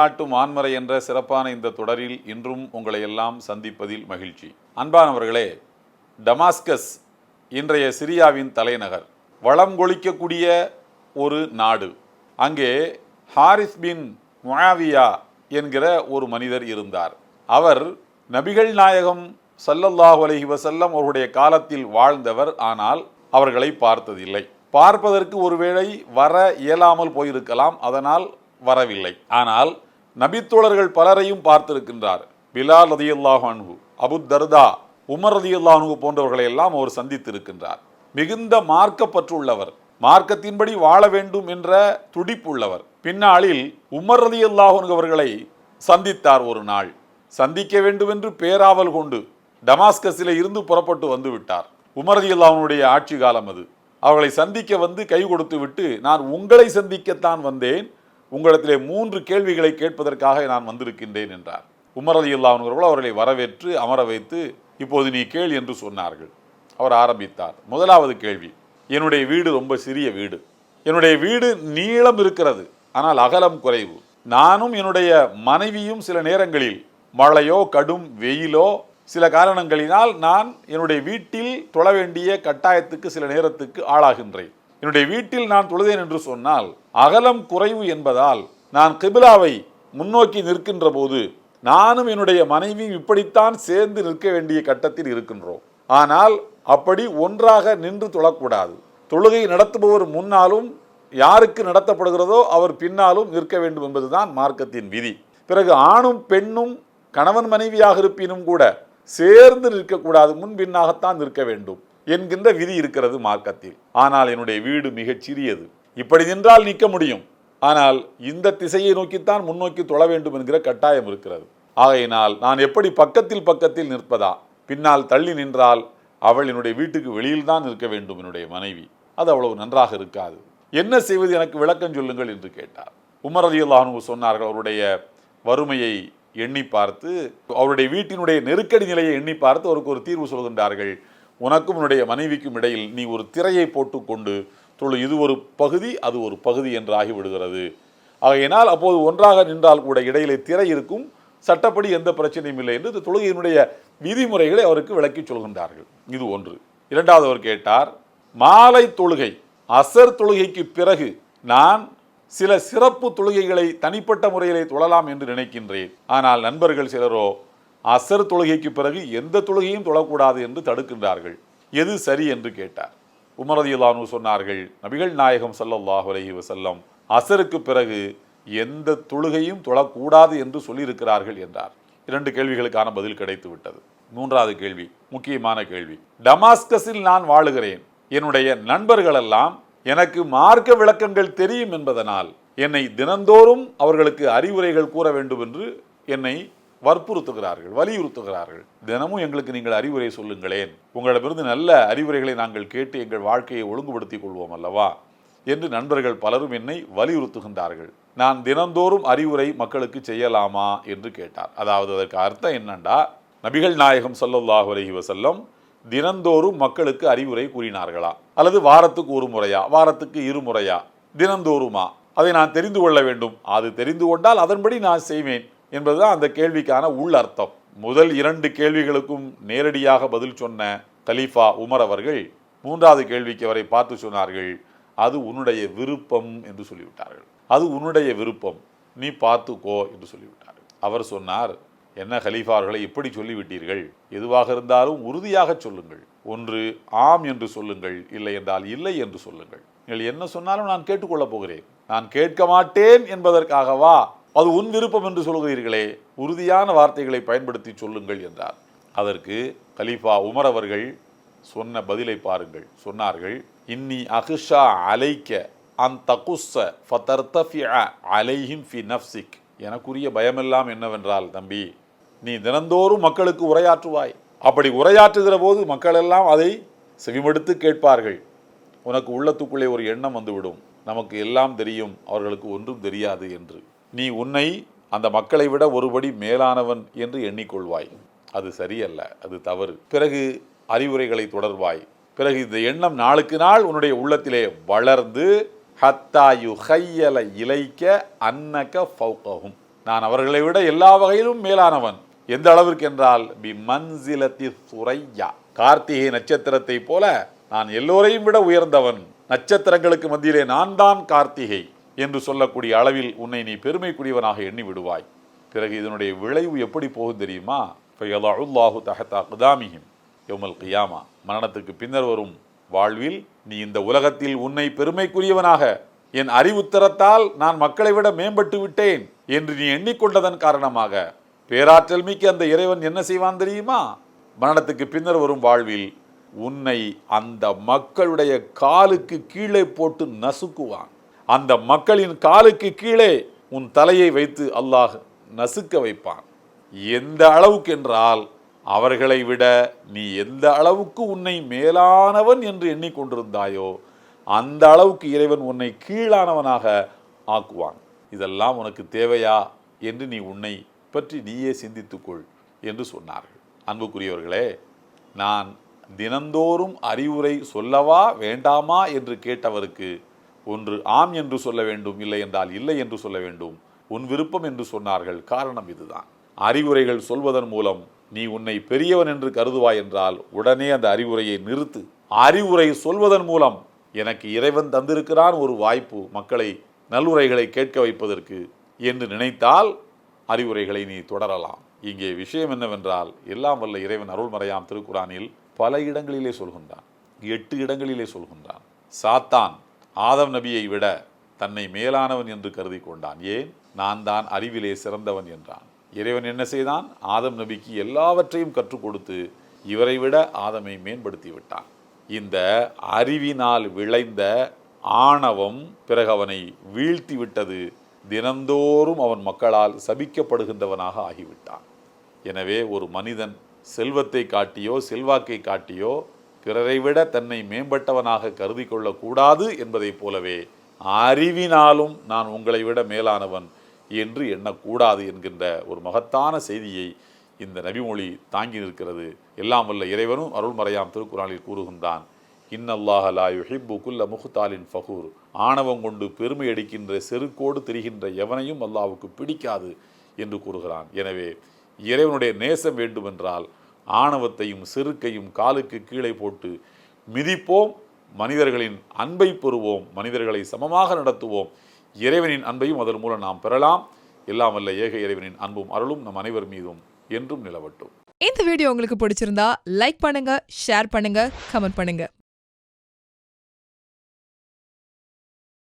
வழிகாட்டும் ஆன்மறை என்ற சிறப்பான இந்த தொடரில் இன்றும் உங்களை எல்லாம் சந்திப்பதில் மகிழ்ச்சி. அன்பானவர்களே டமாஸ்கஸ் இன்றைய சிரியாவின் தலைநகர். வளம் கொளிக்கக்கூடிய ஒரு நாடு. அங்கே ஹாரிஸ் பின் முயாவியா என்கிற ஒரு மனிதர் இருந்தார். அவர் நபிகள் நாயகம் சல்லல்லாஹு அலஹி வசல்லம் அவருடைய காலத்தில் வாழ்ந்தவர். ஆனால் அவர்களை பார்த்ததில்லை. பார்ப்பதற்கு ஒருவேளை வர இயலாமல் போயிருக்கலாம். அதனால் வரவில்லை. ஆனால் நபித்தோழர்கள் பலரையும் பார்த்திருக்கின்றார். பிலால் ரதியுல்லாஹு அன்ஹு அபு தர்தா உமர் ரதியுல்லாஹு அன்ஹு போன்றவர்களை எல்லாம் அவர் சந்தித்திருக்கின்றார். மிகுந்த மார்க்கப்பற்றுள்ளவர். மார்க்கத்தின்படி வாழ வேண்டும் என்ற துடிப்புள்ளவர். பின்னாளில் உமர் ரதி அன்ஹு அவர்களை சந்தித்தார் ஒரு நாள். சந்திக்க வேண்டும் என்று பேராவல் கொண்டு டமாஸ்கஸில் இருந்து புறப்பட்டு வந்து விட்டார். உமர் அல்லாஹனுடைய ஆட்சி காலம் அது. அவர்களை சந்திக்க வந்து கை கொடுத்து விட்டு நான் உங்களை சந்திக்கத்தான் வந்தேன். உங்களிடத்திலே மூன்று கேள்விகளை கேட்பதற்காக நான் வந்திருக்கின்றேன் என்றார். உமர் அலி அல்லாஹர்கள் அவர்களை வரவேற்று அமர வைத்து இப்போது நீ கேள் என்று சொன்னார்கள். அவர் ஆரம்பித்தார். முதலாவது கேள்வி என்னுடைய வீடு ரொம்ப சிறிய வீடு. என்னுடைய வீடு நீளம் இருக்கிறது ஆனால் அகலம் குறைவு. நானும் என்னுடைய மனைவியும் சில நேரங்களில் மழையோ கடும் வெயிலோ சில காரணங்களினால் நான் என்னுடைய வீட்டில் தொழ வேண்டிய கட்டாயத்துக்கு சில நேரத்துக்கு ஆளாகின்றேன். என்னுடைய வீட்டில் நான் தொழுதேன் என்று சொன்னால் அகலம் குறைவு என்பதால் நான் கிபிலாவை முன்னோக்கி நிற்கின்ற போது நானும் என்னுடைய மனைவியும் இப்படித்தான் சேர்ந்து நிற்க வேண்டிய கட்டத்தில் இருக்கின்றோம். ஆனால் அப்படி ஒன்றாக நின்று தொழக்கூடாது. தொழுகை நடத்துபவர் முன்னாலும் யாருக்கு நடத்தப்படுகிறதோ அவர் பின்னாலும் நிற்க வேண்டும் என்பதுதான் மார்க்கத்தின் விதி. பிறகு ஆணும் பெண்ணும் கணவன் மனைவியாக இருப்பினும் கூட சேர்ந்து நிற்கக்கூடாது. முன்பின்னாகத்தான் நிற்க வேண்டும். என்கின்ற விதி இருக்கிறது மார்க்கத்தில். ஆனால் என்னுடைய வீடு மிகச் சிறியது. இப்படி நின்றால் நிற்க முடியும். ஆனால் இந்த திசையை நோக்கித்தான் முன்னோக்கி தொழ வேண்டும் என்கிற கட்டாயம் இருக்கிறது. ஆகையினால் நான் எப்படி பக்கத்தில் பக்கத்தில் நிற்பதா? பின்னால் தள்ளி நின்றால் அவள் என்னுடைய வீட்டுக்கு வெளியில் தான் நிற்க வேண்டும் என்னுடைய மனைவி. அது அவ்வளவு நன்றாக இருக்காது. என்ன செய்வது எனக்கு விளக்கம் சொல்லுங்கள் என்று கேட்டார். உமர் அலி சொன்னார்கள் அவருடைய வறுமையை எண்ணி பார்த்து அவருடைய வீட்டினுடைய நெருக்கடி நிலையை எண்ணி பார்த்து அவருக்கு ஒரு தீர்வு சொல்கின்றார்கள். உனக்கும் உன்னுடைய மனைவிக்கும் இடையில் நீ ஒரு திரையை போட்டுக்கொண்டு தொழு. இது ஒரு பகுதி அது ஒரு பகுதி என்று ஆகிவிடுகிறது. ஆகையினால் அப்போது ஒன்றாக நின்றால் கூட இடையிலே திரை இருக்கும். சட்டப்படி எந்த பிரச்சனையும் இல்லை என்று இந்த தொழுகையினுடைய விதிமுறைகளை அவருக்கு விளக்கி சொல்கின்றார்கள். இது ஒன்று. இரண்டாவது அவர் கேட்டார் மாலை தொழுகை அசர் தொழுகைக்கு பிறகு நான் சில சிறப்பு தொழுகைகளை தனிப்பட்ட முறையிலே தொழலாம் என்று நினைக்கின்றேன். ஆனால் நண்பர்கள் சிலரோ அசர் தொழுகைக்கு பிறகு எந்த தொழுகையும் தொழக்கூடாது என்று தடுக்கின்றார்கள். எது சரி என்று கேட்டார். உமரதியுல்லானு சொன்னார்கள் நபிகள் நாயகம் சல்லல்லாஹ் அலஹி வசல்லம் அசருக்கு பிறகு எந்த தொழுகையும் தொழக்கூடாது என்று சொல்லியிருக்கிறார்கள் என்றார். இரண்டு கேள்விகளுக்கான பதில் கிடைத்து விட்டது மூன்றாவது கேள்வி முக்கியமான கேள்வி டமாஸ்கஸில் நான் வாழுகிறேன். என்னுடைய நண்பர்களெல்லாம் எனக்கு மார்க்க விளக்கங்கள் தெரியும் என்பதனால் என்னை தினந்தோறும் அவர்களுக்கு அறிவுரைகள் கூற வேண்டும் என்று என்னை வற்புறுத்துகிறார்கள் வலியுறுத்துகிறார்கள். தினமும் எங்களுக்கு நீங்கள் அறிவுரை சொல்லுங்களேன். உங்களிடமிருந்து நல்ல அறிவுரைகளை நாங்கள் கேட்டு எங்கள் வாழ்க்கையை ஒழுங்குபடுத்திக் கொள்வோம் அல்லவா? என்று நண்பர்கள் பலரும் என்னை வலியுறுத்துகின்றார்கள். நான் தினந்தோறும் அறிவுரை மக்களுக்கு செய்யலாமா? என்று கேட்டார். அதாவது அதற்கு அர்த்தம் என்னண்டா? நபிகள் நாயகம் ஸல்லல்லாஹு அலைஹி வசல்லம் தினந்தோறும் மக்களுக்கு அறிவுரை கூறினார்களா? அல்லது வாரத்துக்கு ஒரு முறையா? வாரத்துக்கு இரு முறையா? தினந்தோறுமா? அதை நான் தெரிந்து கொள்ள வேண்டும். அது தெரிந்து கொண்டால் அதன்படி நான் செய்வேன். என்பதுதான் அந்த கேள்விக்கான உள் அர்த்தம். முதல் இரண்டு கேள்விகளுக்கும் நேரடியாக பதில் சொன்ன கலீஃபா உமர் அவர்கள் மூன்றாவது கேள்விக்கு அவரை பார்த்து சொன்னார்கள் அது உன்னுடைய விருப்பம் என்று சொல்லிவிட்டார்கள். அது உன்னுடைய விருப்பம் நீ பார்த்துக்கோ என்று சொல்லிவிட்டார்கள். அவர் சொன்னார் என்ன ஹலீஃபார்களை இப்படி சொல்லிவிட்டீர்கள்? எதுவாக இருந்தாலும் உறுதியாக சொல்லுங்கள். ஒன்று ஆம் என்று சொல்லுங்கள் இல்லை என்றால் இல்லை என்று சொல்லுங்கள். நீங்கள் என்ன சொன்னாலும் நான் கேட்டுக்கொள்ளப் போகிறேன். நான் கேட்க மாட்டேன் என்பதற்காகவா அது உன் விருப்பம் என்று சொல்கிறீர்களே உறுதியான வார்த்தைகளை பயன்படுத்தி சொல்லுங்கள் என்றார். அதற்கு கலீஃபா உமர் அவர்கள் சொன்ன பதிலை பாருங்கள். சொன்னார்கள் இன்னி அஹிஷா அலைக்க அன் தகுஸ்ஸ ஃபதர்தஃபிஅ அலைஹிம் ஃபி நஃப்சிக் எனக்குரிய பயமெல்லாம் என்னவென்றால் தம்பி நீ தினந்தோறும் மக்களுக்கு உரையாற்றுவாய். அப்படி உரையாற்றுகிற போது மக்களெல்லாம் அதை செவிமடுத்து கேட்பார்கள். உனக்கு உள்ளத்துக்குள்ளே ஒரு எண்ணம் வந்துவிடும். நமக்கு எல்லாம் தெரியும் அவர்களுக்கு ஒன்றும் தெரியாது என்று. நீ உன்னை அந்த மக்களை விட ஒருபடி மேலானவன் என்று எண்ணிக்கொள்வாய். அது சரியல்ல அது தவறு. பிறகு அறிவுரைகளை தொடர்வாய். பிறகு இந்த எண்ணம் நாளுக்கு நாள் உன்னுடைய உள்ளத்திலே வளர்ந்து ஹத்தாயு ஹையல இலைக்க அன்னக ஃபௌகவும் நான் அவர்களை விட எல்லா வகையிலும் மேலானவன். எந்த அளவிற்கு என்றால் பி மன்சிலத்தி சுரையா. கார்த்திகை நட்சத்திரத்தை போல நான் எல்லோரையும் விட உயர்ந்தவன். நட்சத்திரங்களுக்கு மத்தியிலே நான் தான் கார்த்திகை. என்று சொல்லக்கூடிய அளவில் உன்னை நீ பெருமைக்குரியவனாக எண்ணி விடுவாய் பிறகு இதனுடைய விளைவு எப்படி போகும் தெரியுமா? ஃபயதஉல்லாஹு தஹத அக்தாமிஹிம் யௌமல் கியாமா. மரணத்துக்கு பின்னர் வரும் வாழ்வில் நீ இந்த உலகத்தில் உன்னை பெருமைக்குரியவனாக என் அறிவுத்தரத்தால் நான் மக்களை விட மேம்பட்டு விட்டேன் என்று நீ எண்ணிக்கொண்டதன் காரணமாக பேராற்றல் மிக்க அந்த இறைவன் என்ன செய்வான் தெரியுமா? மரணத்துக்கு பின்னர் வரும் வாழ்வில் உன்னை அந்த மக்களுடைய காலுக்கு கீழே போட்டு நசுக்குவான். அந்த மக்களின் காலுக்கு கீழே உன் தலையை வைத்து அல்லாஹ் நசுக்க வைப்பான். எந்த அளவுக்கு என்றால் அவர்களை விட நீ எந்த அளவுக்கு உன்னை மேலானவன் என்று எண்ணிக்கொண்டிருந்தாயோ அந்த அளவுக்கு இறைவன் உன்னை கீழானவனாக ஆக்குவான். இதெல்லாம் உனக்கு தேவையா என்று நீ உன்னை பற்றி நீயே சிந்தித்துக்கொள் என்று சொன்னார்கள். அன்புக்குரியவர்களே நான் தினந்தோறும் அறிவுரை சொல்லவா வேண்டாமா என்று கேட்டவருக்கு ஒன்று ஆம் என்று சொல்ல வேண்டும் இல்லை என்றால் இல்லை என்று சொல்ல வேண்டும். உன் விருப்பம் என்று சொன்னார்கள். காரணம் இதுதான். அறிவுரைகள் சொல்வதன் மூலம் நீ உன்னை பெரியவன் என்று கருதுவாய் என்றால் உடனே அந்த அறிவுரையை நிறுத்து. அறிவுரை சொல்வதன் மூலம் எனக்கு இறைவன் தந்திருக்கிறான் ஒரு வாய்ப்பு மக்களை நல்லுரைகளை கேட்க வைப்பதற்கு என்று நினைத்தால் அறிவுரைகளை நீ தொடரலாம். இங்கே விஷயம் என்னவென்றால் எல்லாம் வல்ல இறைவன் அருள்மறையாம் திருக்குறானில் பல இடங்களிலே சொல்கின்றான். எட்டு இடங்களிலே சொல்கின்றான். சாத்தான் ஆதம் நபியை விட தன்னை மேலானவன் என்று கருதி கொண்டான் ஏன்? நான் தான் அறிவிலே சிறந்தவன் என்றான். இறைவன் என்ன செய்தான்? ஆதம் நபிக்கு எல்லாவற்றையும் கற்றுக் கொடுத்து இவரை விட ஆதமை மேம்படுத்தி விட்டான். இந்த அறிவினால் விளைந்த ஆணவம் பிறகு அவனை வீழ்த்தி விட்டது. தினந்தோறும் அவன் மக்களால் சபிக்கப்படுகின்றவனாக ஆகிவிட்டான். எனவே ஒரு மனிதன் செல்வத்தை காட்டியோ செல்வாக்கை காட்டியோ பிறரை விட தன்னை மேம்பட்டவனாக கருதி கொள்ளக்கூடாது என்பதைப் போலவே அறிவினாலும் நான் உங்களை விட மேலானவன் என்று எண்ணக்கூடாது என்கின்ற ஒரு மகத்தான செய்தியை இந்த நபிமொழி தாங்கி நிற்கிறது. எல்லாம் வல்ல இறைவனும் அருள்மறையாம் திருக்குறானில் கூறுகின்றான் இன்னல்லாஹ லா யுஹிப்பு குல்ல முஹ்தாலின் ஃபகூர். ஆணவம் கொண்டு பெருமை அடிக்கின்ற செருக்கோடு திரிகின்ற எவனையும் அல்லாவுக்கு பிடிக்காது என்று கூறுகிறான். எனவே இறைவனுடைய நேசம் வேண்டுமென்றால் ஆணவத்தையும் செருக்கையும் காலுக்கு கீழே போட்டு மிதிப்போம். மனிதர்களின் அன்பை பெறுவோம். மனிதர்களை சமமாக நடத்துவோம். இறைவனின் அன்பையும் அதன் மூலம் நாம் பெறலாம். எல்லாம் வல்ல ஏக இறைவனின் அன்பும் அருளும் நம் அனைவர் மீதும் என்றும் நிலவட்டும். இந்த வீடியோ உங்களுக்கு பிடிச்சிருந்தா லைக் பண்ணுங்க ஷேர் பண்ணுங்க கமெண்ட் பண்ணுங்க.